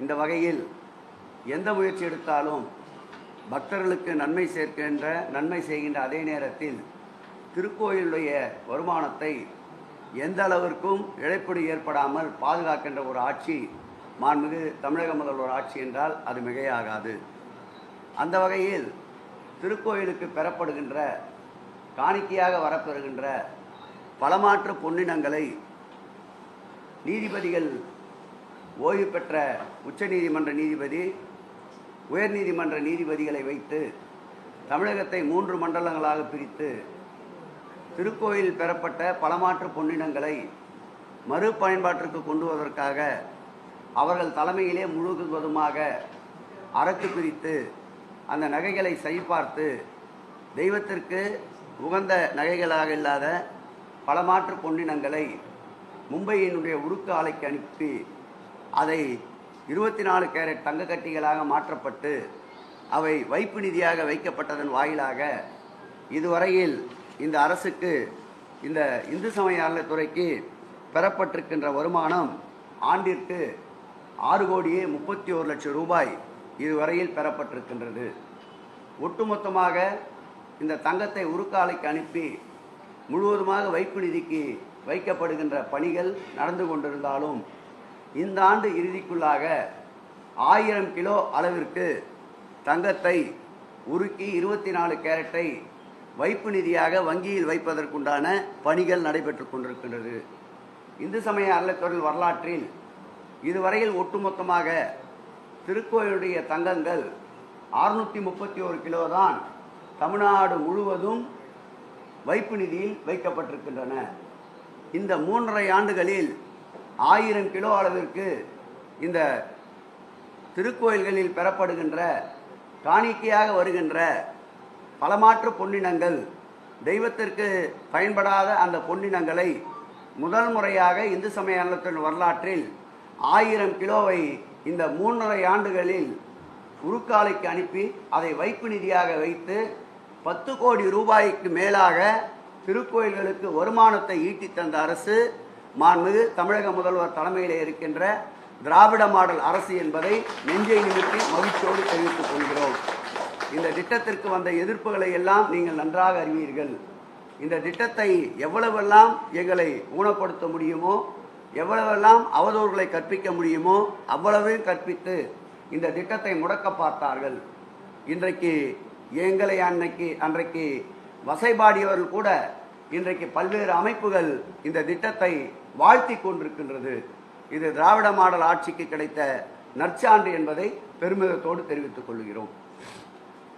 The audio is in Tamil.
இந்த வகையில் எந்த முயற்சி எடுத்தாலும் பக்தர்களுக்கு நன்மை சேர்க்கின்ற நன்மை செய்கின்ற அதே நேரத்தில் திருக்கோயிலுடைய வருமானத்தை எந்த அளவிற்கும் இழப்பீடு ஏற்படாமல் பாதுகாக்கின்ற ஒரு ஆட்சி மாண்புமிகு தமிழக முதல்வர் ஆட்சி என்றால் அது மிகையாகாது. அந்த வகையில் திருக்கோயிலுக்கு பெறப்படுகின்ற காணிக்கையாக வரப்பெறுகின்ற பலமாற்று பொன்னினங்களை நீதிபதிகள் ஓய்வு பெற்ற உச்சநீதிமன்ற நீதிபதி உயர்நீதிமன்ற நீதிபதிகளை வைத்து தமிழகத்தை மூன்று மண்டலங்களாக பிரித்து திருக்கோயில் பெறப்பட்ட பலமாற்று பொன்னினங்களை மறுபயன்பாட்டிற்கு கொண்டு வருவதற்காக அவர்கள் தலைமையிலே முழுவதுமாக அறத்து பிரித்து அந்த நகைகளை சரிபார்த்து தெய்வத்திற்கு உகந்த நகைகளாக இல்லாத பலமாற்று பொன்னினங்களை மும்பையினுடைய உருக்கு ஆலைக்கு அனுப்பி அதை இருபத்தி நாலு கேரட் தங்க கட்டிகளாக மாற்றப்பட்டு அவை வைப்பு நிதியாக வைக்கப்பட்டதன் வாயிலாக இதுவரையில் இந்த அரசுக்கு இந்த இந்து சமய அறநிலைத்துறைக்கு பெறப்பட்டிருக்கின்ற வருமானம் ஆண்டிற்கு ஆறு கோடியே முப்பத்தி ஒரு லட்சம் ரூபாய் இதுவரையில் பெறப்பட்டிருக்கின்றது. ஒட்டுமொத்தமாக இந்த தங்கத்தை உருக்காலைக்கு அனுப்பி முழுவதுமாக வைப்பு நிதிக்கு வைக்கப்படுகின்ற பணிகள் நடந்து கொண்டிருந்தாலும் இந்த ஆண்டு இறுதிக்குள்ளாக ஆயிரம் கிலோ அளவிற்கு தங்கத்தை உருக்கி இருபத்தி நாலு கேரட்டை வைப்பு நிதியாக வங்கியில் வைப்பதற்குண்டான பணிகள் நடைபெற்று கொண்டிருக்கின்றது. இந்து சமய அறநிலைத்துறை வரலாற்றில் இதுவரையில் ஒட்டுமொத்தமாக திருக்கோயிலுடைய தங்கங்கள் அறுநூற்றி முப்பத்தி ஒரு கிலோ தான் தமிழ்நாடு முழுவதும் வைப்பு நிதியில் வைக்கப்பட்டிருக்கின்றன. இந்த மூன்றரை ஆண்டுகளில் ஆயிரம் கிலோ அளவிற்கு இந்த திருக்கோயில்களில் பெறப்படுகின்ற காணிக்கையாக வருகின்ற பலமாற்று பொன்னினங்கள் தெய்வத்திற்கு பயன்படாத அந்த பொன்னினங்களை முதல் முறையாக இந்து சமய வரலாற்றில் ஆயிரம் கிலோவை இந்த மூன்றரை ஆண்டுகளில் உருக்காலைக்கு அனுப்பி அதை வைப்பு நிதியாக வைத்து பத்து கோடி ரூபாய்க்கு மேலாக திருக்கோயில்களுக்கு வருமானத்தை ஈட்டி தந்த அரசு மாண்புமிகு தமிழக முதல்வர் தலைமையில் இருக்கின்ற திராவிட மாடல் அரசு என்பதை நெஞ்சை நிமித்தி மகிழ்ச்சியோடு தெரிவித்துக் கொள்கிறோம். இந்த திட்டத்திற்கு வந்த எதிர்ப்புகளை எல்லாம் நீங்கள் நன்றாக அறிவீர்கள். இந்த திட்டத்தை எவ்வளவெல்லாம் எங்களை ஊனப்படுத்த முடியுமோ எவ்வளவெல்லாம் அவதூறுகளை கற்பிக்க முடியுமோ அவ்வளவையும் கற்பித்து இந்த திட்டத்தை முடக்க பார்த்தார்கள். இன்றைக்கு எங்களை அன்னைக்கு அன்றைக்கு வசைபாடியவர்கள் கூட இன்றைக்கு பல்வேறு அமைப்புகள் இந்த திட்டத்தை வாழ்த்தி கொண்டிருக்கின்றது. இது திராவிட மாடல் ஆட்சிக்கு கிடைத்த நற்சான்று என்பதை பெருமிதத்தோடு தெரிவித்துக் கொள்கிறோம்.